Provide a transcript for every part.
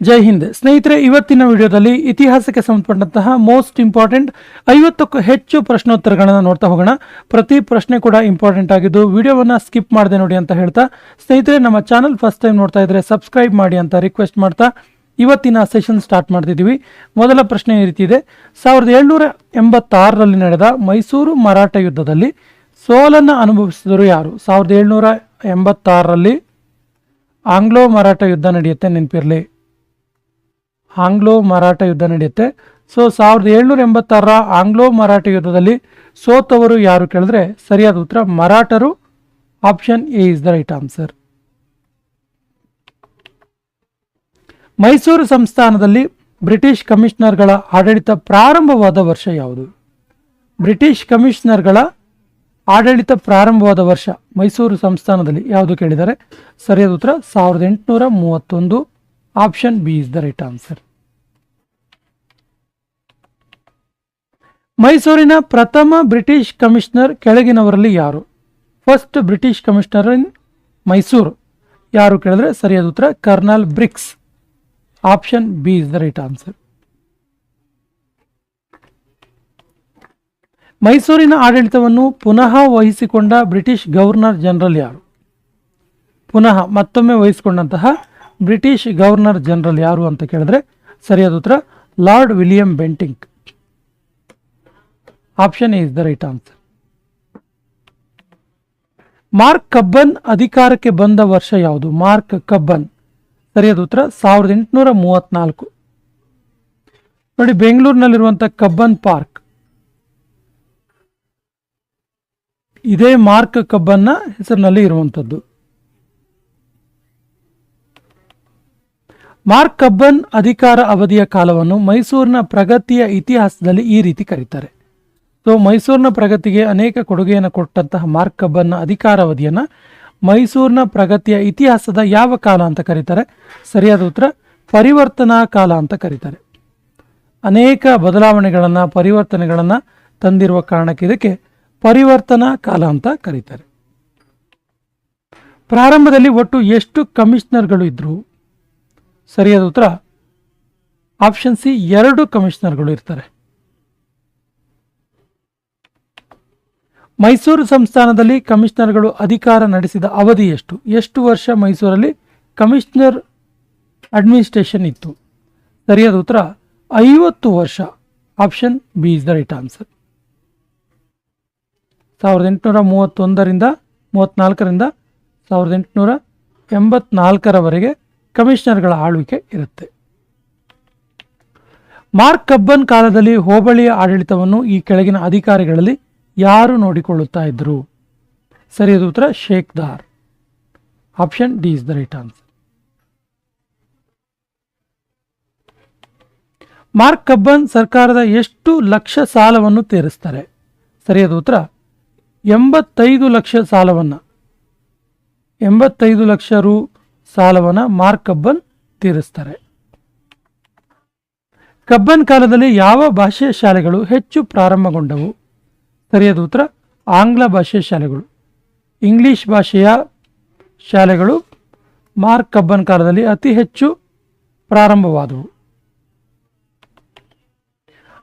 ಜೈ ಹಿಂದ್. ಸ್ನೇಹಿತರೆ, ಇವತ್ತಿನ ವಿಡಿಯೋದಲ್ಲಿ ಇತಿಹಾಸಕ್ಕೆ ಸಂಬಂಧಪಟ್ಟಂತಹ ಮೋಸ್ಟ್ ಇಂಪಾರ್ಟೆಂಟ್ ಐವತ್ತಕ್ಕೂ ಹೆಚ್ಚು ಪ್ರಶ್ನೋತ್ತರಗಳನ್ನು ನೋಡ್ತಾ ಹೋಗೋಣ. ಪ್ರತಿ ಪ್ರಶ್ನೆ ಕೂಡ ಇಂಪಾರ್ಟೆಂಟ್ ಆಗಿದ್ದು ವಿಡಿಯೋವನ್ನ ಸ್ಕಿಪ್ ಮಾಡದೆ ನೋಡಿ ಅಂತ ಹೇಳ್ತಾ, ಸ್ನೇಹಿತರೆ, ನಮ್ಮ ಚಾನಲ್ ಫಸ್ಟ್ ಟೈಮ್ ನೋಡ್ತಾ ಇದ್ರೆ ಸಬ್ಸ್ಕ್ರೈಬ್ ಮಾಡಿ ಅಂತ ರಿಕ್ವೆಸ್ಟ್ ಮಾಡ್ತಾ ಇವತ್ತಿನ ಸೆಷನ್ ಸ್ಟಾರ್ಟ್ ಮಾಡ್ತಿದ್ದೀವಿ. ಮೊದಲ ಪ್ರಶ್ನೆ ಈ ರೀತಿ ಇದೆ. ಸಾವಿರದ ಏಳ್ನೂರ ಎಂಬತ್ತಾರರಲ್ಲಿ ನಡೆದ ಮೈಸೂರು ಮರಾಠ ಯುದ್ಧದಲ್ಲಿ ಸೋಲನ್ನು ಅನುಭವಿಸಿದರು ಯಾರು? ಸಾವಿರದ ಏಳ್ನೂರ ಎಂಬತ್ತಾರರಲ್ಲಿ ಆಂಗ್ಲೋ ಮರಾಠ ಯುದ್ಧ ನಡೆಯುತ್ತೆ, ನೆನಪಿರಲಿ. ಆಂಗ್ಲೋ ಮರಾಠ ಯುದ್ಧ ನಡೆಯುತ್ತೆ. ಸೊ ಸಾವಿರದ ಏಳ್ನೂರ ಎಂಬತ್ತಾರರ ಆಂಗ್ಲೋ ಮರಾಠ ಯುದ್ಧದಲ್ಲಿ ಸೋತವರು ಯಾರು ಕೇಳಿದ್ರೆ ಸರಿಯಾದ ಉತ್ತರ ಮರಾಠರು. Option A is the right answer Mysuru ಸಂಸ್ಥಾನದಲ್ಲಿ ಬ್ರಿಟಿಷ್ ಕಮಿಷನರ್ಗಳ ಆಡಳಿತ ಪ್ರಾರಂಭವಾದ ವರ್ಷ ಯಾವುದು? ಬ್ರಿಟಿಷ್ ಕಮಿಷನರ್ಗಳ ಆಡಳಿತ ಪ್ರಾರಂಭವಾದ ವರ್ಷ ಮೈಸೂರು ಸಂಸ್ಥಾನದಲ್ಲಿ ಯಾವುದು ಕೇಳಿದರೆ ಸರಿಯಾದ ಉತ್ತರ ಸಾವಿರದ ಎಂಟುನೂರ ಮೂವತ್ತೊಂದು. Option B is the right answer ಮೈಸೂರಿನ ಪ್ರಥಮ ಬ್ರಿಟಿಷ್ ಕಮಿಷನರ್ ಕೆಳಗಿನವರಲ್ಲಿ ಯಾರು? First British commissioner in Mysuru. ಯಾರು ಕೇಳಿದ್ರೆ ಸರಿಯಾದ ಉತ್ತರ, colonel Briggs. Option B is the right answer ಮೈಸೂರಿನ ಆಡಳಿತವನ್ನು ಪುನಃ ವಹಿಸಿಕೊಂಡ ಬ್ರಿಟಿಷ್ ಗವರ್ನರ್ ಜನರಲ್ ಯಾರು? ಪುನಃ ಮತ್ತೊಮ್ಮೆ ವಹಿಸಿಕೊಂಡಂತಹ ಬ್ರಿಟಿಷ್ ಗವರ್ನರ್ ಜನರಲ್ ಯಾರು ಅಂತ ಕೇಳಿದ್ರೆ ಸರಿಯಾದ ಉತ್ತರ, Lord William Bentinck option is the right answer Mark Cubbon ಅಧಿಕಾರಕ್ಕೆ ಬಂದ ವರ್ಷ ಯಾವುದು? Mark Cubbon. ಸರಿಯಾದ ಉತ್ತರ, ಸಾವಿರದ ಎಂಟುನೂರ ಮೂವತ್ನಾಲ್ಕು ನೋಡಿ ಬೆಂಗಳೂರಿನಲ್ಲಿರುವಂಥ ಕಬ್ಬನ್ ಪಾರ್ಕ್. ಇದೇ ಮಾರ್ಕ್ ಕಬ್ಬನ್ನ ಹೆಸರಿನಲ್ಲಿ ಇರುವಂಥದ್ದು ಮಾರ್ಕ್ ಕಬ್ಬನ್ ಅಧಿಕಾರ ಅವಧಿಯ ಕಾಲವನ್ನು ಮೈಸೂರಿನ ಪ್ರಗತಿಯ ಇತಿಹಾಸದಲ್ಲಿ ಈ ರೀತಿ ಕರೀತಾರೆ. ಸೊ, ಮೈಸೂರಿನ ಪ್ರಗತಿಗೆ ಅನೇಕ ಕೊಡುಗೆಯನ್ನು ಕೊಟ್ಟಂತಹ ಮಾರ್ಕ್ ಹಬ್ಬನ್ನ ಅಧಿಕಾರ ಅವಧಿಯನ್ನು ಮೈಸೂರಿನ ಪ್ರಗತಿಯ ಇತಿಹಾಸದ ಯಾವ ಕಾಲ ಅಂತ ಕರೀತಾರೆ? ಸರಿಯಾದ ಉತ್ತರ, ಪರಿವರ್ತನಾ ಕಾಲ ಅಂತ ಕರೀತಾರೆ. ಅನೇಕ ಬದಲಾವಣೆಗಳನ್ನು, ಪರಿವರ್ತನೆಗಳನ್ನು ತಂದಿರುವ ಕಾರಣಕ್ಕೆ ಇದಕ್ಕೆ ಪರಿವರ್ತನಾ ಕಾಲ ಅಂತ ಕರೀತಾರೆ. ಪ್ರಾರಂಭದಲ್ಲಿ ಒಟ್ಟು ಎಷ್ಟು ಕಮಿಷನರ್ಗಳು ಇದ್ರು? ಸರಿಯಾದ ಉತ್ತರ? ಆಪ್ಷನ್ ಸಿ ಎರಡು ಕಮಿಷನರ್ಗಳು ಇರ್ತಾರೆ. ಮೈಸೂರು ಸಂಸ್ಥಾನದಲ್ಲಿ ಕಮಿಷನರ್ಗಳು ಅಧಿಕಾರ ನಡೆಸಿದ ಅವಧಿ ಎಷ್ಟು? ಎಷ್ಟು ವರ್ಷ ಮೈಸೂರಲ್ಲಿ ಕಮಿಷನರ್ ಅಡ್ಮಿನಿಸ್ಟ್ರೇಷನ್ ಇತ್ತು? ಸರಿಯಾದ ಉತ್ತರ, ಐವತ್ತು ವರ್ಷ. Option B is the right answer ಸಾವಿರದ ಎಂಟುನೂರ ಮೂವತ್ತೊಂದರಿಂದ ಮೂವತ್ತ್ನಾಲ್ಕರಿಂದ ಸಾವಿರದ ಎಂಟುನೂರ ಎಂಬತ್ನಾಲ್ಕರವರೆಗೆ ಕಮಿಷನರ್ಗಳ ಆಳ್ವಿಕೆ ಇರುತ್ತೆ. ಮಾರ್ಕ್ ಕಬ್ಬನ್ ಕಾಲದಲ್ಲಿ ಹೋಬಳಿಯ ಆಡಳಿತವನ್ನು ಈ ಕೆಳಗಿನ ಅಧಿಕಾರಿಗಳಲ್ಲಿ ಯಾರು ನೋಡಿಕೊಳ್ಳುತ್ತಾ ಇದ್ದರು? ಸರಿಯಾದ ಉತ್ತರ Sheikh Dar option D is the right answer. Mark Cubbon ಸರ್ಕಾರದ ಎಷ್ಟು ಲಕ್ಷ ಸಾಲವನ್ನು ತೀರಿಸ್ತಾರೆ? ಸರಿಯಾದ ಉತ್ತರ ಎಂಬತ್ತೈದು ಲಕ್ಷ ಸಾಲವನ್ನು. ಎಂಬತ್ತೈದು ಲಕ್ಷ ರು ಸಾಲವನ್ನು ಮಾರ್ಕ್ ಕಬ್ಬನ್ ತೀರಿಸ್ತಾರೆ. ಕಬ್ಬನ್ ಕಾಲದಲ್ಲಿ ಯಾವ ಭಾಷೆಯ ಶಾಲೆಗಳು ಹೆಚ್ಚು ಪ್ರಾರಂಭಗೊಂಡವು? ಸರಿಯಾದ ಉತ್ತರ, ಆಂಗ್ಲ ಭಾಷೆಯ ಶಾಲೆಗಳು. ಇಂಗ್ಲಿಷ್ ಭಾಷೆಯ ಶಾಲೆಗಳು ಮಾರ್ಕ್ ಕಬ್ಬನ್ ಕಾಲದಲ್ಲಿ ಅತಿ ಹೆಚ್ಚು ಪ್ರಾರಂಭವಾದವು.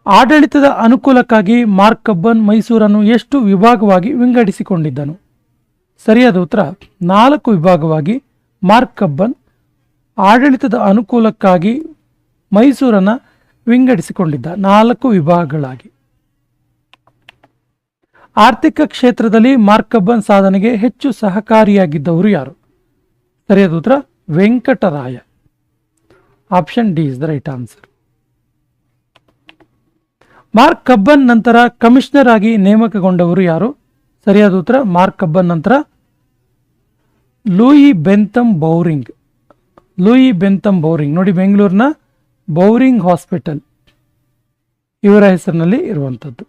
ಆಡಳಿತದ ಅನುಕೂಲಕ್ಕಾಗಿ ಮಾರ್ಕ್ ಕಬ್ಬನ್ ಮೈಸೂರನ್ನು ಎಷ್ಟು ವಿಭಾಗವಾಗಿ ವಿಂಗಡಿಸಿಕೊಂಡಿದ್ದನು? ಸರಿಯಾದ ಉತ್ತರ, ನಾಲ್ಕು ವಿಭಾಗವಾಗಿ ಮಾರ್ಕ್ ಕಬ್ಬನ್ ಆಡಳಿತದ ಅನುಕೂಲಕ್ಕಾಗಿ ಮೈಸೂರನ್ನು ವಿಂಗಡಿಸಿಕೊಂಡಿದ್ದ ನಾಲ್ಕು ವಿಭಾಗಗಳಾಗಿ. ಆರ್ಥಿಕ ಕ್ಷೇತ್ರದಲ್ಲಿ ಮಾರ್ಕ್ ಕಬ್ಬನ್ ಸಾಧನೆಗೆ ಹೆಚ್ಚು ಸಹಕಾರಿಯಾಗಿದ್ದವರು ಯಾರು? ಸರಿಯಾದ ಉತ್ತರ, Venkataraya. Option D is the right answer. Mark Cubbon ನಂತರ ಕಮಿಷನರ್ ಆಗಿ ನೇಮಕಗೊಂಡವರು ಯಾರು? ಸರಿಯಾದ ಉತ್ತರ ಮಾರ್ಕ್ ಕಬ್ಬನ್ ನಂತರ Louis Bentham Bowring. Louis Bentham Bowring. ನೋಡಿ ಬೆಂಗಳೂರಿನ ಬೌರಿಂಗ್ ಹಾಸ್ಪಿಟಲ್. ಇವರ ಹೆಸರಿನಲ್ಲಿ ಇರುವಂಥದ್ದು.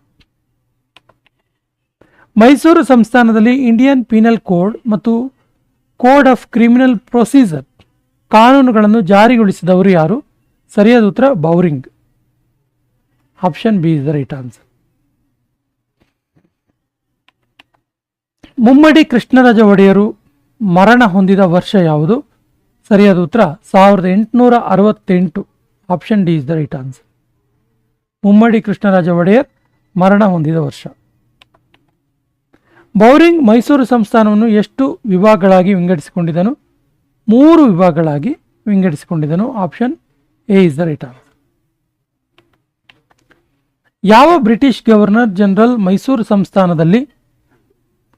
ಮೈಸೂರು ಸಂಸ್ಥಾನದಲ್ಲಿ ಇಂಡಿಯನ್ ಪೀನಲ್ ಕೋಡ್ ಮತ್ತು ಕೋಡ್ ಆಫ್ ಕ್ರಿಮಿನಲ್ ಪ್ರೊಸೀಜರ್ ಕಾನೂನುಗಳನ್ನು ಜಾರಿಗೊಳಿಸಿದವರು ಯಾರು? ಸರಿಯಾದ ಉತ್ತರ Bowring. Option B is the right answer. Mummadi Krishnaraja Wodeyar ಮರಣ ಹೊಂದಿದ ವರ್ಷ ಯಾವುದು? ಸರಿಯಾದ ಉತ್ತರ ಸಾವಿರದ ಎಂಟುನೂರ ಅರವತ್ತೆಂಟು. Option D is the right answer Mummadi Krishnaraja Wodeyar, ಮರಣ ಹೊಂದಿದ ವರ್ಷ. ಬೌರಿಂಗ್ ಮೈಸೂರು ಸಂಸ್ಥಾನವನ್ನು ಎಷ್ಟು ವಿಭಾಗಗಳಾಗಿ ವಿಂಗಡಿಸಿಕೊಂಡಿದ್ದನು ಮೂರು ವಿಭಾಗಗಳಾಗಿ ವಿಂಗಡಿಸಿಕೊಂಡಿದ್ದನು option A is the right answer ಯಾವ ಬ್ರಿಟಿಷ್ ಗವರ್ನರ್ ಜನರಲ್ ಮೈಸೂರು ಸಂಸ್ಥಾನದಲ್ಲಿ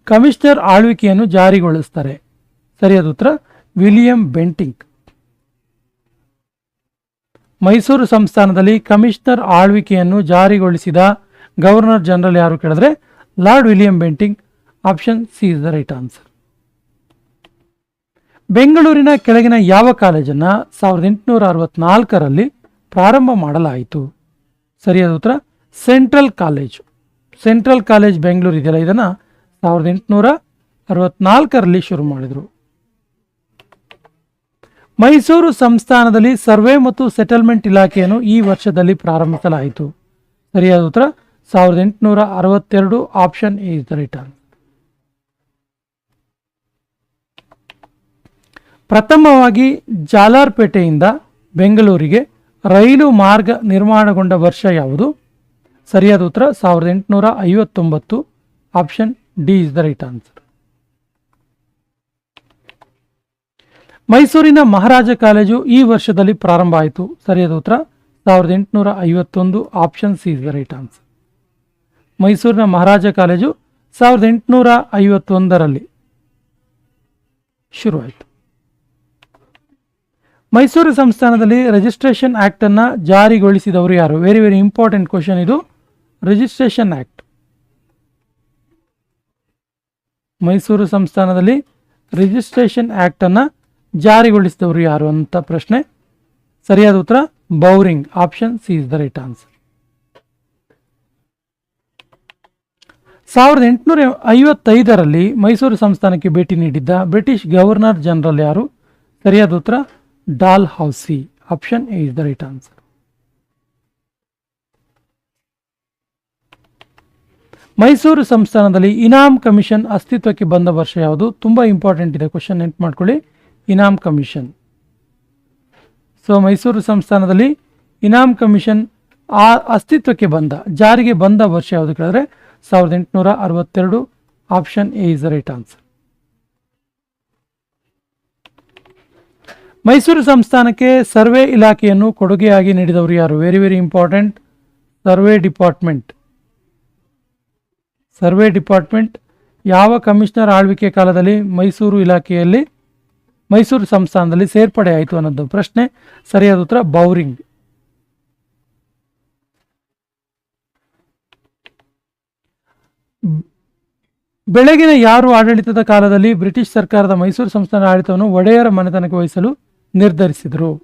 ಕಮಿಷನರ್ ಆಳ್ವಿಕೆಯನ್ನು ಜಾರಿಗೊಳಿಸ್ತಾರೆ? ಸರಿಯಾದ ಉತ್ತರ. ವಿಲಿಯಂ ಬೆಂಟಿಂಗ್ ಮೈಸೂರು ಸಂಸ್ಥಾನದಲ್ಲಿ ಕಮಿಷನರ್ ಆಳ್ವಿಕೆಯನ್ನು ಜಾರಿಗೊಳಿಸಿದ ಗವರ್ನರ್ ಜನರಲ್ ಯಾರು ಕೇಳಿದ್ರೆ? Lord William Bentinck option C is the right answer. ಬೆಂಗಳೂರಿನ ಕೆಳಗಿನ ಯಾವ ಕಾಲೇಜನ್ನು ಸಾವಿರದ ಎಂಟುನೂರ ಅರವತ್ನಾಲ್ಕರಲ್ಲಿ ಪ್ರಾರಂಭ ಮಾಡಲಾಯಿತು? ಸರಿಯಾದ ಉತ್ತರ. Central college. Central college Bengaluru ಇದೆಯಲ್ಲ, ಇದನ್ನು ಸಾವಿರದ ಎಂಟುನೂರ ಅರವತ್ನಾಲ್ಕರಲ್ಲಿ ಶುರು ಮಾಡಿದರು. ಮೈಸೂರು ಸಂಸ್ಥಾನದಲ್ಲಿ ಸರ್ವೆ ಮತ್ತು ಸೆಟಲ್ಮೆಂಟ್ ಇಲಾಖೆಯನ್ನು ಈ ವರ್ಷದಲ್ಲಿ ಪ್ರಾರಂಭಿಸಲಾಯಿತು. ಸರಿಯಾದ ಉತ್ತರ, ಸಾವಿರದ ಎಂಟುನೂರ ಅರವತ್ತೆರಡು option is the right answer ಪ್ರಥಮವಾಗಿ ಜಾಲಾರ್ಪೇಟೆಯಿಂದ ಬೆಂಗಳೂರಿಗೆ ರೈಲು ಮಾರ್ಗ ನಿರ್ಮಾಣಗೊಂಡ ವರ್ಷ ಯಾವುದು? ಸರಿಯಾದ ಉತ್ತರ, ಸಾವಿರದ ಎಂಟುನೂರ ಐವತ್ತೊಂಬತ್ತು, option D is the right answer ಮೈಸೂರಿನ ಮಹಾರಾಜ ಕಾಲೇಜು ಈ ವರ್ಷದಲ್ಲಿ ಪ್ರಾರಂಭ ಆಯಿತು. ಸರಿಯಾದ ಉತ್ತರ? ಸಾವಿರದ ಎಂಟುನೂರ ಐವತ್ತೊಂದು option C the right answer ಮೈಸೂರಿನ ಮಹಾರಾಜ ಕಾಲೇಜು ಸಾವಿರದ ಎಂಟುನೂರ ಐವತ್ತೊಂದರಲ್ಲಿ ಶುರುವಾಯಿತು. ಮೈಸೂರು ಸಂಸ್ಥಾನದಲ್ಲಿ ರಿಜಿಸ್ಟ್ರೇಷನ್ ಆ್ಯಕ್ಟನ್ನು ಜಾರಿಗೊಳಿಸಿದವರು ಯಾರು? ವೆರಿ ವೆರಿ ಇಂಪಾರ್ಟೆಂಟ್ ಕ್ವಶನ್ ಇದು. ರಿಜಿಸ್ಟ್ರೇಷನ್ ಆ್ಯಕ್ಟ್ ಮೈಸೂರು ಸಂಸ್ಥಾನದಲ್ಲಿ ರಿಜಿಸ್ಟ್ರೇಷನ್ ಆ್ಯಕ್ಟನ್ನು ಜಾರಿಗೊಳಿಸಿದವರು ಯಾರು ಅಂತ ಪ್ರಶ್ನೆ. ಸರಿಯಾದ ಉತ್ತರ, Bowring option C is the right answer. ಸಾವಿರದ ಎಂಟುನೂರ ಐವತ್ತೈದರಲ್ಲಿ ಮೈಸೂರು ಸಂಸ್ಥಾನಕ್ಕೆ ಭೇಟಿ ನೀಡಿದ್ದ ಬ್ರಿಟಿಷ್ ಗವರ್ನರ್ ಜನರಲ್ ಯಾರು? ಸರಿಯಾದ ಉತ್ತರ, Dalhousie. Option A is the right answer. Mysuru ಸಂಸ್ಥಾನದಲ್ಲಿ ಇನಾಮ್ ಕಮಿಷನ್ ಅಸ್ತಿತ್ವಕ್ಕೆ ಬಂದ ವರ್ಷ ಯಾವುದು? ತುಂಬಾ ಇಂಪಾರ್ಟೆಂಟ್ ಇದೆ. ಕ್ವಶನ್ ನೆನ್ಪು ಮಾಡ್ಕೊಳ್ಳಿ. ಇನಾಮ್ ಕಮಿಷನ್. ಸೊ ಮೈಸೂರು ಸಂಸ್ಥಾನದಲ್ಲಿ ಇನಾಮ್ ಕಮಿಷನ್ ಆ ಅಸ್ತಿತ್ವಕ್ಕೆ ಬಂದ, ಜಾರಿಗೆ ಬಂದ ವರ್ಷ ಯಾವುದು ಕೇಳಿದ್ರೆ ಸಾವಿರದ ಎಂಟುನೂರ ಅರವತ್ತೆರಡು option A is right answer. Mysuru ಸಂಸ್ಥಾನಕ್ಕೆ survey ಇಲಾಖೆಯನ್ನು ಕೊಡುಗೆಯಾಗಿ ನೀಡಿದವರು ಯಾರು? Very very important survey department. Survey department ಯಾವ ಕಮಿಷನರ್ ಆಳ್ವಿಕೆ ಕಾಲದಲ್ಲಿ ಮೈಸೂರು ಇಲಾಖೆಯಲ್ಲಿ ಮೈಸೂರು ಸಂಸ್ಥಾನದಲ್ಲಿ ಸೇರ್ಪಡೆ ಆಯಿತು ಅನ್ನೋದು ಪ್ರಶ್ನೆ. ಸರಿಯಾದ ಉತ್ತರ, ಬೌರಿಂಗ್. ಬೆಳಗಿನ ಯಾರು ಆಡಳಿತದ ಕಾಲದಲ್ಲಿ ಬ್ರಿಟಿಷ್ ಸರ್ಕಾರದ ಮೈಸೂರು ಸಂಸ್ಥಾನ ಆಡಳಿತವನ್ನು ಒಡೆಯರ ಮನೆತನಕ್ಕೆ ವಹಿಸಲು ನಿರ್ಧರಿಸಿದರು?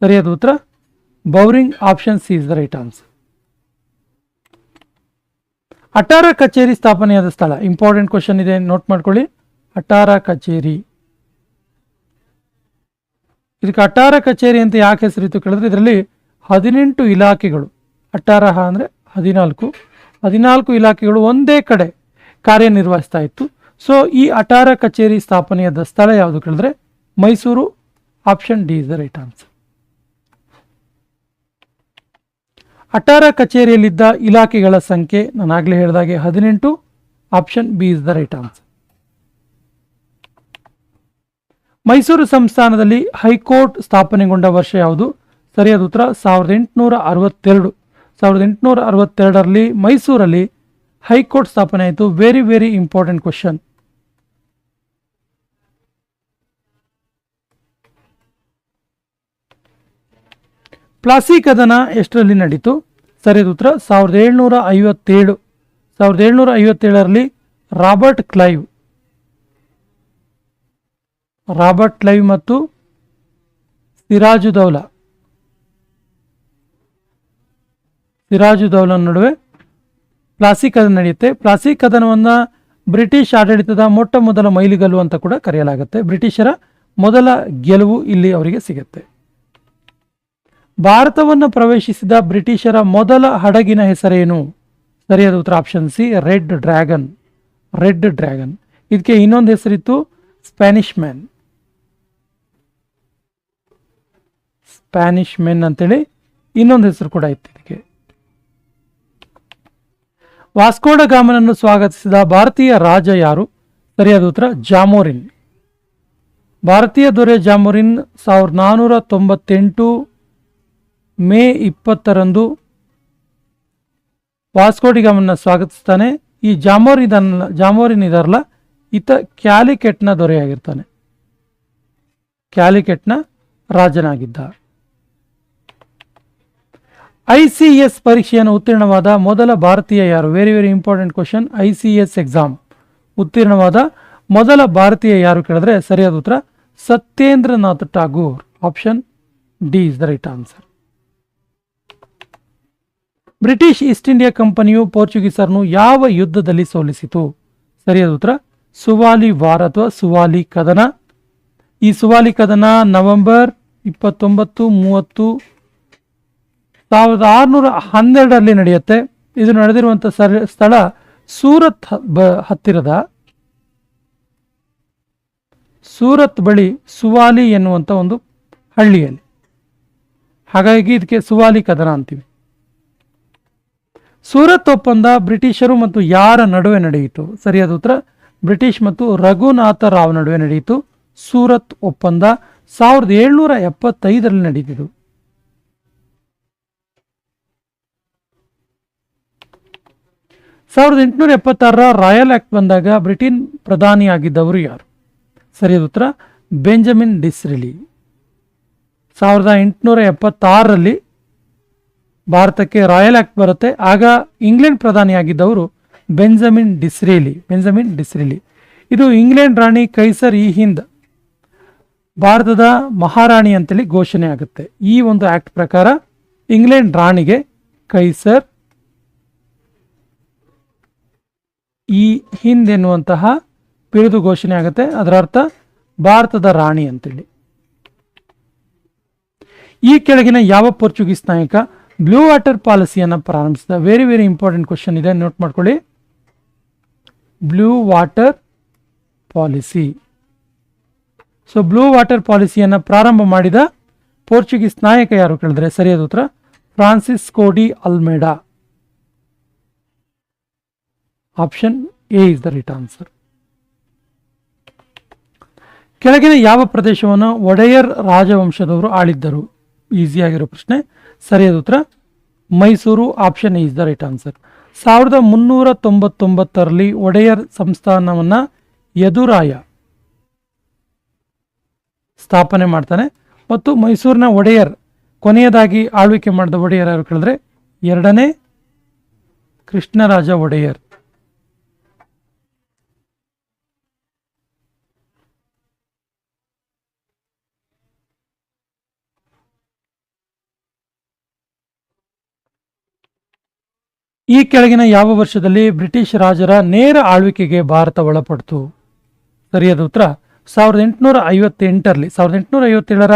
ಸರಿಯಾದ ಉತ್ತರ, Bowring option C is the right answer. Attara Kacheri ಸ್ಥಾಪನೆಯಾದ ಸ್ಥಳ. ಇಂಪಾರ್ಟೆಂಟ್ ಕ್ವಶನ್ ಇದೆ, ನೋಟ್ ಮಾಡ್ಕೊಳ್ಳಿ. ಅಟಾರ ಕಚೇರಿ. ಇದಕ್ಕೆ ಅಟ್ಟಾರ ಕಚೇರಿ ಅಂತ ಯಾಕೆ ಹೆಸರಿತ್ತು ಕೇಳಿದ್ರೆ ಇದರಲ್ಲಿ ಹದಿನೆಂಟು ಇಲಾಖೆಗಳು. ಅಟಾರಹ ಅಂದರೆ ಹದಿನಾಲ್ಕು. ಹದಿನಾಲ್ಕು ಇಲಾಖೆಗಳು ಒಂದೇ ಕಡೆ ಕಾರ್ಯನಿರ್ವಹಿಸ್ತಾ ಇತ್ತು. ಸೊ ಈ ಅಟಾರ ಕಚೇರಿ ಸ್ಥಾಪನೆಯಾದ ಸ್ಥಳ ಯಾವುದು ಕೇಳಿದ್ರೆ Mysuru option D is the right answer. Attara ಕಚೇರಿಯಲ್ಲಿದ್ದ ಇಲಾಖೆಗಳ ಸಂಖ್ಯೆ ನಾನು ಆಗಲೇ ಹೇಳಿದಾಗೆ ಹದಿನೆಂಟು, option B is the right answer. Mysuru ಸಂಸ್ಥಾನದಲ್ಲಿ ಹೈಕೋರ್ಟ್ ಸ್ಥಾಪನೆಗೊಂಡ ವರ್ಷ ಯಾವುದು? ಸರಿಯಾದ ಉತ್ತರ, ಸಾವಿರದ ಎಂಟುನೂರ ಅರವತ್ತೆರಡು. ಸಾವಿರದ ಎಂಟುನೂರ ಅರವತ್ತೆರಡರಲ್ಲಿ ಮೈಸೂರಲ್ಲಿ ಹೈಕೋರ್ಟ್ ಸ್ಥಾಪನೆ ಆಯಿತು. Very very important question Plassey ಕದನ ಎಷ್ಟರಲ್ಲಿ ನಡೀತು? ಸರಿಯಾದ ಉತ್ತರ, ಸಾವಿರದ ಏಳ್ನೂರ ಐವತ್ತೇಳು. ಸಾವಿರದ ಏಳ್ನೂರ ಐವತ್ತೇಳರಲ್ಲಿ ರಾಬರ್ಟ್ ಕ್ಲೈವ್. ರಾಬರ್ಟ್ ಲೈವ್ ಮತ್ತು ಸಿರಾಜುದೌಲಾ ಸಿರಾಜುದೌಲಾ ನಡುವೆ ಪ್ಲಾಸಿ ಕದನ ನಡೆಯುತ್ತೆ. ಪ್ಲಾಸಿ ಕದನವನ್ನು ಬ್ರಿಟಿಷ್ ಆಡಳಿತದ ಮೊಟ್ಟ ಮೊದಲ ಮೈಲಿಗಲ್ಲು ಅಂತ ಕೂಡ ಕರೆಯಲಾಗುತ್ತೆ. ಬ್ರಿಟಿಷರ ಮೊದಲ ಗೆಲುವು ಇಲ್ಲಿ ಅವರಿಗೆ ಸಿಗುತ್ತೆ. ಭಾರತವನ್ನು ಪ್ರವೇಶಿಸಿದ ಬ್ರಿಟಿಷರ ಮೊದಲ ಹಡಗಿನ ಹೆಸರೇನು? ಸರಿಯಾದ ಉತ್ತರ option C, red dragon. Red dragon. ಇದಕ್ಕೆ ಇನ್ನೊಂದು ಹೆಸರಿತ್ತು ಸ್ಪ್ಯಾನಿಷ್ ಮ್ಯಾನ್. ಸ್ಪ್ಯಾನಿಷ್ ಮೆನ್ ಅಂತೇಳಿ ಇನ್ನೊಂದು ಹೆಸರು ಕೂಡ ಇತ್ತು ಇದಕ್ಕೆ. ವಾಸ್ಕೋಡ ಗಾಮನನ್ನು ಸ್ವಾಗತಿಸಿದ ಭಾರತೀಯ ರಾಜ ಯಾರು? ಸರಿಯಾದ ಉತ್ತರ, ಜಾಮೋರಿನ್. ಭಾರತೀಯ ದೊರೆ ಜಾಮೋರಿನ್ ಸಾವಿರದ ನಾನ್ನೂರ ತೊಂಬತ್ತೆಂಟು ಮೇ ಇಪ್ಪತ್ತರಂದು ವಾಸ್ಕೋಡಿಗಾಮನ್ನ ಸ್ವಾಗತಿಸ್ತಾನೆ. ಈ ಜಾಮೋರಿನ್ ಜಾಮೋರಿನ್ ಇದಾರಲ್ಲ ಈತ ಕ್ಯಾಲಿಕೆಟ್ನ ದೊರೆಯಾಗಿರ್ತಾನೆ. ಕ್ಯಾಲಿಕೆಟ್ನ ರಾಜನಾಗಿದ್ದ. ಐ ಸಿ ಎಸ್ ಪರೀಕ್ಷೆಯನ್ನು ಉತ್ತೀರ್ಣವಾದ ಮೊದಲ ಭಾರತೀಯ ಯಾರು? Very very important question I C S exam ಉತ್ತೀರ್ಣವಾದ ಮೊದಲ ಭಾರತೀಯ ಯಾರು ಕೇಳಿದ್ರೆ ಸರಿಯಾದ ಉತ್ತರ Satyendranath Tagore option D is the right answer British East India ಕಂಪನಿಯು ಪೋರ್ಚುಗೀಸರನ್ನು ಯಾವ ಯುದ್ಧದಲ್ಲಿ ಸೋಲಿಸಿತು? ಸರಿಯಾದ ಉತ್ತರ ಸುವಾಲಿ ವಾರ ಅಥವಾ ಸುವಾಲಿ ಕದನ. ಈ ಸುವಾಲಿ ಕದನ ನವೆಂಬರ್ ಇಪ್ಪತ್ತೊಂಬತ್ತು, ಮೂವತ್ತು ಸಾವಿರದ ಆರುನೂರ ಹನ್ನೆರಡರಲ್ಲಿ ನಡೆಯುತ್ತೆ. ಇದು ನಡೆದಿರುವಂಥ ಸರ, ಸ್ಥಳ ಸೂರತ್ ಹತ್ತಿರದ. ಸೂರತ್ ಬಳಿ ಸುವಾಲಿ ಎನ್ನುವಂಥ ಒಂದು ಹಳ್ಳಿಯಲ್ಲಿ. ಹಾಗಾಗಿ ಇದಕ್ಕೆ ಸುವಾಲಿ ಕದನ ಅಂತೀವಿ. ಸೂರತ್ ಒಪ್ಪಂದ ಬ್ರಿಟಿಷರು ಮತ್ತು ಯಾರ ನಡುವೆ ನಡೆಯಿತು? ಸರಿಯಾದ ಉತ್ತರ, ಬ್ರಿಟಿಷ್ ಮತ್ತು ರಘುನಾಥ ರಾವ್ ನಡುವೆ ನಡೆಯಿತು. ಸೂರತ್ ಒಪ್ಪಂದ ಸಾವಿರದ ಏಳ್ನೂರ ಎಪ್ಪತ್ತೈದರಲ್ಲಿ ನಡೆದಿದ್ದು. ಸಾವಿರದ ಎಂಟುನೂರ ಎಪ್ಪತ್ತಾರರ ರಾಯಲ್ ಆಕ್ಟ್ ಬಂದಾಗ ಬ್ರಿಟನ್ ಪ್ರಧಾನಿಯಾಗಿದ್ದವರು ಯಾರು? ಸರಿಯಾದ ಉತ್ತರ, ಬೆಂಜಮಿನ್ ಡಿಸ್ರಿಲಿ. ಸಾವಿರದ ಎಂಟುನೂರ ಎಪ್ಪತ್ತಾರರಲ್ಲಿ ಭಾರತಕ್ಕೆ ರಾಯಲ್ ಆಕ್ಟ್ ಬರುತ್ತೆ. ಆಗ ಇಂಗ್ಲೆಂಡ್ ಪ್ರಧಾನಿಯಾಗಿದ್ದವರು ಬೆಂಜಮಿನ್ ಡಿಸ್ರೇಲಿ ಬೆಂಜಮಿನ್ ಡಿಸ್ರೇಲಿ. ಇದು ಇಂಗ್ಲೆಂಡ್ ರಾಣಿ ಕೈಸರ್ ಈ ಹಿಂದ್, ಭಾರತದ ಮಹಾರಾಣಿ ಅಂತೇಳಿ ಘೋಷಣೆ ಆಗುತ್ತೆ. ಈ ಒಂದು ಆಕ್ಟ್ ಪ್ರಕಾರ ಇಂಗ್ಲೆಂಡ್ ರಾಣಿಗೆ ಕೈಸರ್ ಈ ಹಿಂದ್ ಎನ್ನುವಂತಹ ಬಿರುದು ಘೋಷಣೆ ಆಗುತ್ತೆ. ಅದರ ಅರ್ಥ ಭಾರತದ ರಾಣಿ ಅಂತೇಳಿ. ಈ ಕೆಳಗಿನ ಯಾವ ಪೋರ್ಚುಗೀಸ್ ನಾಯಕ ಬ್ಲೂ ವಾಟರ್ ಪಾಲಿಸಿಯನ್ನು ಪ್ರಾರಂಭಿಸಿದ? ವೆರಿ ವೆರಿ ಇಂಪಾರ್ಟೆಂಟ್ ಕ್ವಶನ್ ಇದೆ. ನೋಟ್ ಮಾಡ್ಕೊಳ್ಳಿ. Blue water policy. So blue water ಪಾಲಿಸಿಯನ್ನು ಪ್ರಾರಂಭ ಮಾಡಿದ ಪೋರ್ಚುಗೀಸ್ ನಾಯಕ ಯಾರು ಕೇಳಿದ್ರೆ? ಸರಿಯಾದ ಉತ್ತರ. Francisco Almeida. Option A is the right answer ಕೆಳಗಿನ ಯಾವ ಪ್ರದೇಶವನ್ನು ಒಡೆಯರ್ ರಾಜವಂಶದವರು ಆಳಿದ್ದರು? ಈಸಿಯಾಗಿರೋ ಪ್ರಶ್ನೆ. ಸರಿಯಾದ ಉತ್ತರ, Mysuru. Option is the right answer ಸಾವಿರದ ಮುನ್ನೂರ ತೊಂಬತ್ತೊಂಬತ್ತರಲ್ಲಿ ಒಡೆಯರ್ ಸಂಸ್ಥಾನವನ್ನು ಯದುರಾಯ ಸ್ಥಾಪನೆ ಮಾಡ್ತಾನೆ. ಮತ್ತು ಮೈಸೂರಿನ ಒಡೆಯರ್, ಕೊನೆಯದಾಗಿ ಆಳ್ವಿಕೆ ಮಾಡಿದ ಒಡೆಯರ್ ಯಾರು ಕೇಳಿದ್ರೆ? ಎರಡನೇ ಕೃಷ್ಣರಾಜ ಒಡೆಯರ್. ಈ ಕೆಳಗಿನ ಯಾವ ವರ್ಷದಲ್ಲಿ ಬ್ರಿಟಿಷ್ ರಾಜರ ನೇರ ಆಳ್ವಿಕೆಗೆ ಭಾರತ ಒಳಪಡ್ತು? ಸರಿಯಾದ ಉತ್ತರ, ಸಾವಿರದ ಎಂಟುನೂರ ಐವತ್ತೆಂಟರಲ್ಲಿ. ಸಾವಿರದ ಎಂಟುನೂರ ಐವತ್ತೇಳರ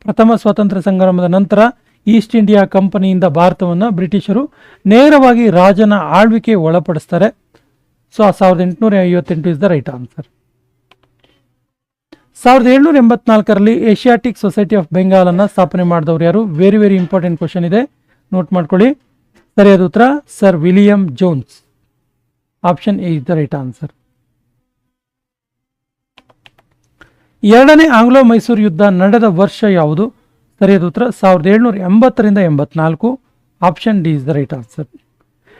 ಪ್ರಥಮ ಸ್ವಾತಂತ್ರ್ಯ ಸಂಗ್ರಾಮದ ನಂತರ ಈಸ್ಟ್ ಇಂಡಿಯಾ ಕಂಪನಿಯಿಂದ ಭಾರತವನ್ನು ಬ್ರಿಟಿಷರು ನೇರವಾಗಿ ರಾಜನ ಆಳ್ವಿಕೆ ಒಳಪಡಿಸ್ತಾರೆ. ಸೊ, ಆ ಸಾವಿರದ ಎಂಟುನೂರ ಐವತ್ತೆಂಟು ಇಸ್ ದ ರೈಟ್ ಆನ್ಸರ್ ಸಾವಿರದ ಏಳ್ನೂರ ಎಂಬತ್ನಾಲ್ಕರಲ್ಲಿ ಏಷಿಯಾಟಿಕ್ ಸೊಸೈಟಿ ಆಫ್ ಬೆಂಗಾಲನ್ನು ಸ್ಥಾಪನೆ ಮಾಡಿದವರು ಯಾರು? ವೆರಿ ವೆರಿ ಇಂಪಾರ್ಟೆಂಟ್ ಕ್ವಶನ್ ಇದೆ. ನೋಟ್ ಮಾಡ್ಕೊಳ್ಳಿ. ಸರಿಯಾದ ಉತ್ತರ, sir William Jones. Option A is the right answer. ಎರಡನೇ ಆಂಗ್ಲೋ ಮೈಸೂರು ಯುದ್ಧ ನಡೆದ ವರ್ಷ ಯಾವುದು? ಸರಿಯಾದ ಉತ್ತರ, ಸಾವಿರದ ಏಳ್ನೂರ ಎಂಬತ್ತರಿಂದ ಎಂಬತ್ನಾಲ್ಕು. Option D is the right answer.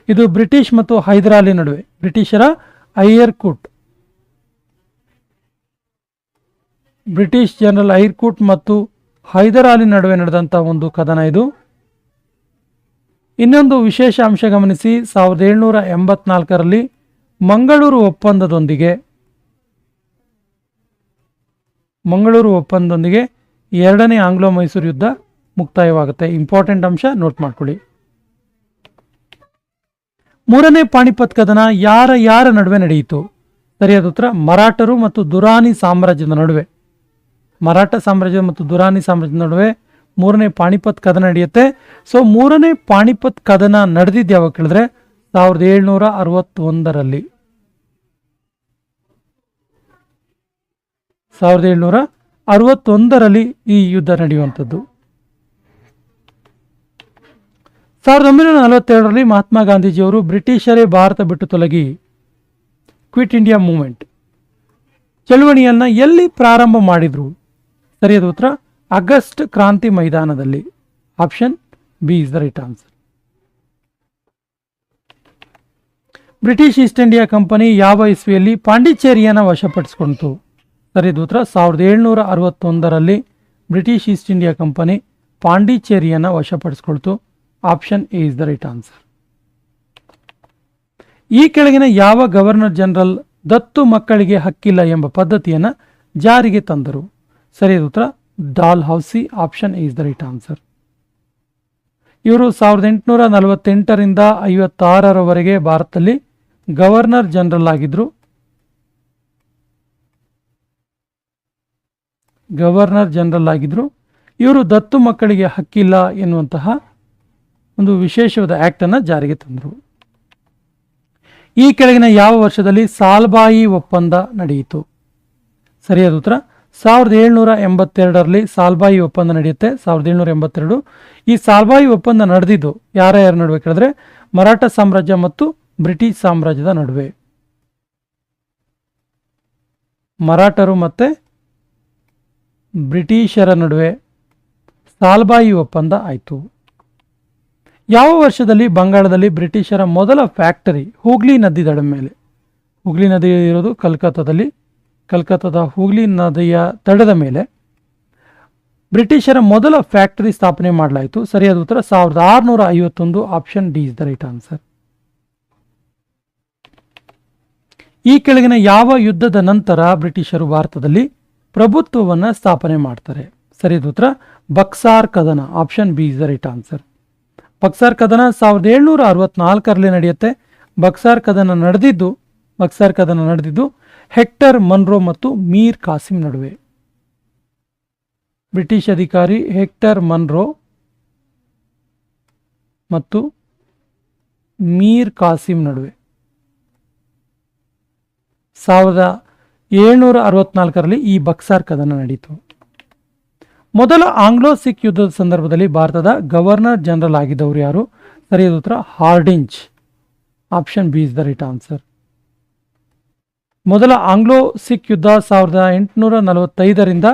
ಇದು ಬ್ರಿಟಿಷ್ ಮತ್ತು ಹೈದರಾಲಿ ನಡುವೆ. ಬ್ರಿಟಿಷರ ಐಯರ್ಕೂಟ್ ಬ್ರಿಟಿಷ್ ಜನರಲ್ ಐರ್ಕೂಟ್ ಮತ್ತು ಹೈದರಾಲಿ ನಡುವೆ ನಡೆದಂಥ ಒಂದು ಕದನ ಇದು. ಇನ್ನೊಂದು ವಿಶೇಷ ಅಂಶ ಗಮನಿಸಿ, ಸಾವಿರದ ಏಳ್ನೂರ ಎಂಬತ್ನಾಲ್ಕರಲ್ಲಿ ಮಂಗಳೂರು ಒಪ್ಪಂದದೊಂದಿಗೆ ಮಂಗಳೂರು ಒಪ್ಪಂದದೊಂದಿಗೆ ಎರಡನೇ ಆಂಗ್ಲೋ ಮೈಸೂರು ಯುದ್ಧ ಮುಕ್ತಾಯವಾಗುತ್ತೆ. ಇಂಪಾರ್ಟೆಂಟ್ ಅಂಶ ನೋಟ್ ಮಾಡ್ಕೊಳ್ಳಿ. ಮೂರನೇ ಪಾಣಿಪತ್ ಕದನ ಯಾರ ಯಾರ ನಡುವೆ ನಡೆಯಿತು? ಸರಿಯಾದ ಉತ್ತರ, ಮರಾಠರು ಮತ್ತು ದುರಾನಿ ಸಾಮ್ರಾಜ್ಯದ ನಡುವೆ. ಮರಾಠ ಸಾಮ್ರಾಜ್ಯ ಮತ್ತು ದುರಾನಿ ಸಾಮ್ರಾಜ್ಯದ ನಡುವೆ ಮೂರನೇ ಪಾಣಿಪತ್ ಕದನ ನಡೆಯುತ್ತೆ. ಸೊ ಮೂರನೇ ಪಾಣಿಪತ್ ಕದನ ನಡೆದಿದ್ದು ಯಾವಾಗ ಕೇಳಿದ್ರೆ ಸಾವಿರದ ಏಳ್ನೂರ ಅರವತ್ತೊಂದರಲ್ಲಿ. ಸಾವಿರದ ಏಳ್ನೂರ ಅರವತ್ತೊಂದರಲ್ಲಿ ಈ ಯುದ್ಧ ನಡೆಯುವಂಥದ್ದು. ಸಾವಿರದ ಒಂಬೈನೂರ ನಲವತ್ತೆರಡರಲ್ಲಿ ಮಹಾತ್ಮ ಗಾಂಧೀಜಿಯವರು ಬ್ರಿಟಿಷರೇ ಭಾರತ ಬಿಟ್ಟು ತೊಲಗಿ ಕ್ವಿಟ್ ಇಂಡಿಯಾ ಮೂವ್ಮೆಂಟ್. ಚಳುವಳಿಯನ್ನು ಎಲ್ಲಿ ಪ್ರಾರಂಭ ಮಾಡಿದರು? ಸರಿಯಾದ ಉತ್ತರ? ಆಗಸ್ಟ್ ಕ್ರಾಂತಿ ಮೈದಾನದಲ್ಲಿ option B is the right answer. British East India Company ಯಾವ ಇಸ್ವಿಯಲ್ಲಿ ಪಾಂಡಿಚೇರಿಯನ್ನು ವಶಪಡಿಸಿಕೊಂಡಿತು ಸರಿ ಉತ್ತರ, ಸಾವಿರದ ಏಳ್ನೂರ ಅರವತ್ತೊಂದರಲ್ಲಿ ಬ್ರಿಟಿಷ್ ಈಸ್ಟ್ ಇಂಡಿಯಾ ಕಂಪನಿ ಪಾಂಡಿಚೇರಿಯನ್ನು ವಶಪಡಿಸಿಕೊಳ್ತು. Option A is the right answer. ಈ ಕೆಳಗಿನ ಯಾವ ಗವರ್ನರ್ ಜನರಲ್ ದತ್ತು ಮಕ್ಕಳಿಗೆ ಹಕ್ಕಿಲ್ಲ ಎಂಬ ಪದ್ಧತಿಯನ್ನು ಜಾರಿಗೆ ತಂದರು? ಸರಿಯಾದ ಉತ್ತರ Dalhousie option is the right answer ಇವರು ಸಾವಿರದ ಎಂಟುನೂರ ನಲವತ್ತೆಂಟರಿಂದ ಐವತ್ತಾರರವರೆಗೆ ಭಾರತದಲ್ಲಿ ಗವರ್ನರ್ ಜನರಲ್ ಆಗಿದ್ರು. ಗವರ್ನರ್ ಜನರಲ್ ಆಗಿದ್ರು. ಇವರು ದತ್ತು ಮಕ್ಕಳಿಗೆ ಹಕ್ಕಿಲ್ಲ ಎನ್ನುವಂತಹ ಒಂದು ವಿಶೇಷವಾದ ಆಕ್ಟ್ ಅನ್ನು ಜಾರಿಗೆ ತಂದರು. ಈ ಕೆಳಗಿನ ಯಾವ ವರ್ಷದಲ್ಲಿ ಸಾಲ್ಬಾಯಿ ಒಪ್ಪಂದ ನಡೆಯಿತು? ಸರಿಯಾದ ಉತ್ತರ ಸಾವಿರದ ಏಳ್ನೂರ ಎಂಬತ್ತೆರಡರಲ್ಲಿ ಸಾಲ್ಬಾಯಿ ಒಪ್ಪಂದ ನಡೆಯುತ್ತೆ. ಸಾವಿರದ ಏಳ್ನೂರ ಎಂಬತ್ತೆರಡು ಈ ಸಾಲ್ಬಾಯಿ ಒಪ್ಪಂದ ನಡೆದಿದ್ದು ಯಾರ ಯಾರ ನಡುವೆ ಕೇಳಿದ್ರೆ ಮರಾಠ ಸಾಮ್ರಾಜ್ಯ ಮತ್ತು ಬ್ರಿಟಿಷ್ ಸಾಮ್ರಾಜ್ಯದ ನಡುವೆ. ಮರಾಠರು ಮತ್ತೆ ಬ್ರಿಟಿಷರ ನಡುವೆ ಸಾಲ್ಬಾಯಿ ಒಪ್ಪಂದ ಆಯಿತು. ಯಾವ ವರ್ಷದಲ್ಲಿ ಬಂಗಾಳದಲ್ಲಿ ಬ್ರಿಟಿಷರ ಮೊದಲ ಫ್ಯಾಕ್ಟರಿ ಹೂಗ್ಲಿ ನದಿ ದಡ ಮೇಲೆ? ಹುಗ್ಲಿ ನದಿ ಇರೋದು ಕಲ್ಕತ್ತಾದಲ್ಲಿ. ಕಲ್ಕತ್ತಾದ ಹೂಗ್ಲಿ ನದಿಯ ತಡದ ಮೇಲೆ ಬ್ರಿಟಿಷರ ಮೊದಲ ಫ್ಯಾಕ್ಟರಿ ಸ್ಥಾಪನೆ ಮಾಡಲಾಯಿತು. ಸರಿಯಾದ ಉತ್ತರ. ಸಾವಿರದ ಆರುನೂರ ಐವತ್ತೊಂದು option D is the right answer ಈ ಕೆಳಗಿನ ಯಾವ ಯುದ್ಧದ ನಂತರ ಬ್ರಿಟಿಷರು ಭಾರತದಲ್ಲಿ ಪ್ರಭುತ್ವವನ್ನು ಸ್ಥಾಪನೆ ಮಾಡ್ತಾರೆ? ಸರಿಯಾದ ಉತ್ತರ. ಬಕ್ಸಾರ್ ಕದನ option B is the right answer Buxar ಕದನ ಸಾವಿರದ ಏಳ್ನೂರ ಅರವತ್ನಾಲ್ಕರಲ್ಲಿ ನಡೆಯುತ್ತೆ. ಬಕ್ಸಾರ್ ಕದನ ನಡೆದಿದ್ದು, ಬಕ್ಸಾರ್ ಕದನ ನಡೆದಿದ್ದು ಹೆಕ್ಟರ್ ಮನ್ರೋ ಮತ್ತು ಮೀರ್ ಕಾಸಿಂ ನಡುವೆ. ಬ್ರಿಟಿಷ್ ಅಧಿಕಾರಿ ಹೆಕ್ಟರ್ ಮನ್ರೋ ಮತ್ತು ಮೀರ್ ಕಾಸಿಂ ನಡುವೆ. ಸಾವಿರದ ಏಳ್ನೂರ ಅರವತ್ನಾಲ್ಕರಲ್ಲಿ ಈ ಬಕ್ಸಾರ್ ಕದನ ನಡೆಯಿತು ಮೊದಲ ಆಂಗ್ಲೋ ಸಿಖ್ ಯುದ್ಧದ ಸಂದರ್ಭದಲ್ಲಿ ಭಾರತದ ಗವರ್ನರ್ ಜನರಲ್ ಆಗಿದ್ದವರು ಯಾರು? ಸರಿಯಾದ ಉತ್ತರ Hardinge option B is the right answer. ಮೊದಲ ಆಂಗ್ಲೋ ಸಿಖ್ ಯುದ್ಧ ಸಾವಿರದ ಎಂಟುನೂರ ನಲವತ್ತೈದರಿಂದ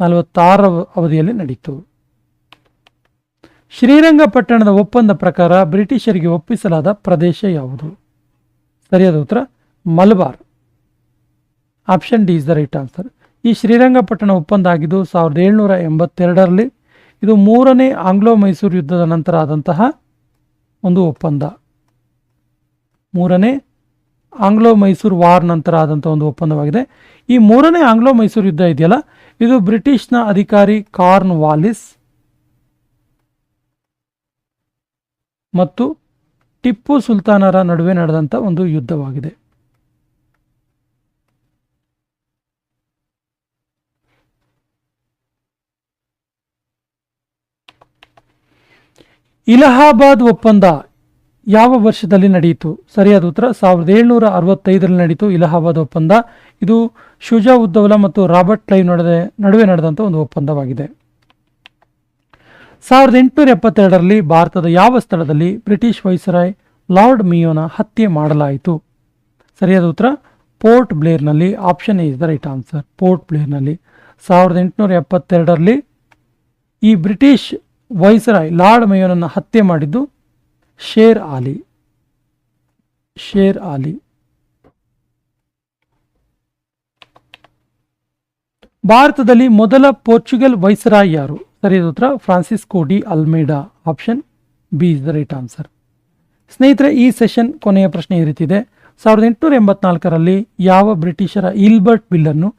ನಲವತ್ತಾರ ಅವಧಿಯಲ್ಲಿ ನಡೀತು. ಶ್ರೀರಂಗಪಟ್ಟಣದ ಒಪ್ಪಂದ ಪ್ರಕಾರ ಬ್ರಿಟಿಷರಿಗೆ ಒಪ್ಪಿಸಲಾದ ಪ್ರದೇಶ ಯಾವುದು? ಸರಿಯಾದ ಉತ್ತರ, Malabar. Option D is the right answer. ಈ ಶ್ರೀರಂಗಪಟ್ಟಣ ಒಪ್ಪಂದ ಆಗಿದ್ದು ಸಾವಿರದ ಏಳ್ನೂರ ಎಂಬತ್ತೆರಡರಲ್ಲಿ ಇದು ಮೂರನೇ ಆಂಗ್ಲೋ ಮೈಸೂರು ಯುದ್ಧದ ನಂತರ ಆದಂತಹ ಒಂದು ಒಪ್ಪಂದ. ಮೂರನೇ ಆಂಗ್ಲೋ ಮೈಸೂರು ವಾರ್ ನಂತರ ಆದಂಥ ಒಂದು ಒಪ್ಪಂದವಾಗಿದೆ. ಈ ಮೂರನೇ ಆಂಗ್ಲೋ ಮೈಸೂರು ಯುದ್ಧ ಇದೆಯಲ್ಲ? ಇದು ಬ್ರಿಟಿಷ್ನ ಅಧಿಕಾರಿ ಕಾರ್ನ್ ವಾಲಿಸ್ ಮತ್ತು ಟಿಪ್ಪು ಸುಲ್ತಾನರ ನಡುವೆ ನಡೆದಂಥ ಒಂದು ಯುದ್ಧವಾಗಿದೆ. ಇಲಹಾಬಾದ್ ಒಪ್ಪಂದ ಯಾವ ವರ್ಷದಲ್ಲಿ ನಡೆಯಿತು? ಸರಿಯಾದ ಉತ್ತರ, ಸಾವಿರದ ಏಳ್ನೂರ ಅರವತ್ತೈದರಲ್ಲಿ ನಡೆಯಿತು ಇಲಹಾಬಾದ್ ಒಪ್ಪಂದ. ಇದು ಶುಜಾ ಉದ್ದೌಲಾ ಮತ್ತು ರಾಬರ್ಟ್ ಕ್ಲೈವ್ ನಡುವೆ ನಡುವೆ ನಡೆದಂಥ ಒಂದು ಒಪ್ಪಂದವಾಗಿದೆ. ಸಾವಿರದ ಎಂಟುನೂರ ಎಪ್ಪತ್ತೆರಡರಲ್ಲಿ ಭಾರತದ ಯಾವ ಸ್ಥಳದಲ್ಲಿ ಬ್ರಿಟಿಷ್ ವೈಸರಾಯ್ ಲಾರ್ಡ್ ಮಿಯೋನ ಹತ್ಯೆ ಮಾಡಲಾಯಿತು? ಸರಿಯಾದ ಉತ್ತರ, Port ಬ್ಲೇರ್ನಲ್ಲಿ. Option is the right answer, Port ಬ್ಲೇರ್ನಲ್ಲಿ. ಸಾವಿರದ ಎಂಟುನೂರ ಎಪ್ಪತ್ತೆರಡರಲ್ಲಿ ಈ ಬ್ರಿಟಿಷ್ ವೈಸರಾಯ್ ಲಾರ್ಡ್ ಮೇಯೋನನ್ನು ಹತ್ಯೆ ಮಾಡಿದ್ದು ಶೇರ್ ಆಲಿ. ಶೇರ್ ಆಲಿ. ಭಾರತದಲ್ಲಿ ಮೊದಲ ಪೋರ್ಚುಗಲ್ ವೈಸರಾಯ್ ಯಾರು? ಸರಿಯಾದ ಉತ್ತರ. Francisco de Almeida option B is the right answer. ಸ್ನೇಹಿತರೆ, ಈ ಸೆಷನ್ ಕೊನೆಯ ಪ್ರಶ್ನೆ ಈ ಸಾವಿರದ ಎಂಟುನೂರ ಎಂಬತ್ನಾಲ್ಕರಲ್ಲಿ ಯಾವ ಬ್ರಿಟಿಷರ ಇಲ್ಬರ್ಟ್ ಬಿಲ್ಲನ್ನು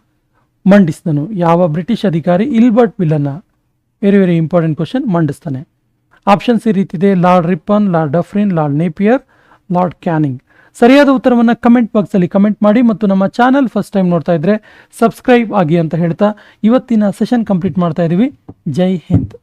ಮಂಡಿಸಿದನು? ಯಾವ ಬ್ರಿಟಿಷ್ ಅಧಿಕಾರಿ ಇಲ್ಬರ್ಟ್ ಬಿಲ್ಲನ್ನು ವೆರಿ ವೆರಿ ಇಂಪಾರ್ಟೆಂಟ್ ಕ್ವಶನ್ ಮಂಡಿಸ್ತಾನೆ. ಆಪ್ಷನ್ಸ್ ಈ ರೀತಿದೆ Lord Ripon Lord Dufferin Lord Napier Lord Canning ಸರಿಯಾದ ಉತ್ತರವನ್ನು ಕಮೆಂಟ್ ಬಾಕ್ಸಲ್ಲಿ ಕಮೆಂಟ್ ಮಾಡಿ ಮತ್ತು ನಮ್ಮ ಚಾನಲ್ ಫಸ್ಟ್ ಟೈಮ್ ನೋಡ್ತಾ ಇದ್ದರೆ ಸಬ್ಸ್ಕ್ರೈಬ್ ಆಗಿ ಅಂತ ಹೇಳ್ತಾ ಇವತ್ತಿನ ಸೆಷನ್ ಕಂಪ್ಲೀಟ್ ಮಾಡ್ತಾ ಇದ್ದೀವಿ ಜೈ ಹಿಂದ್.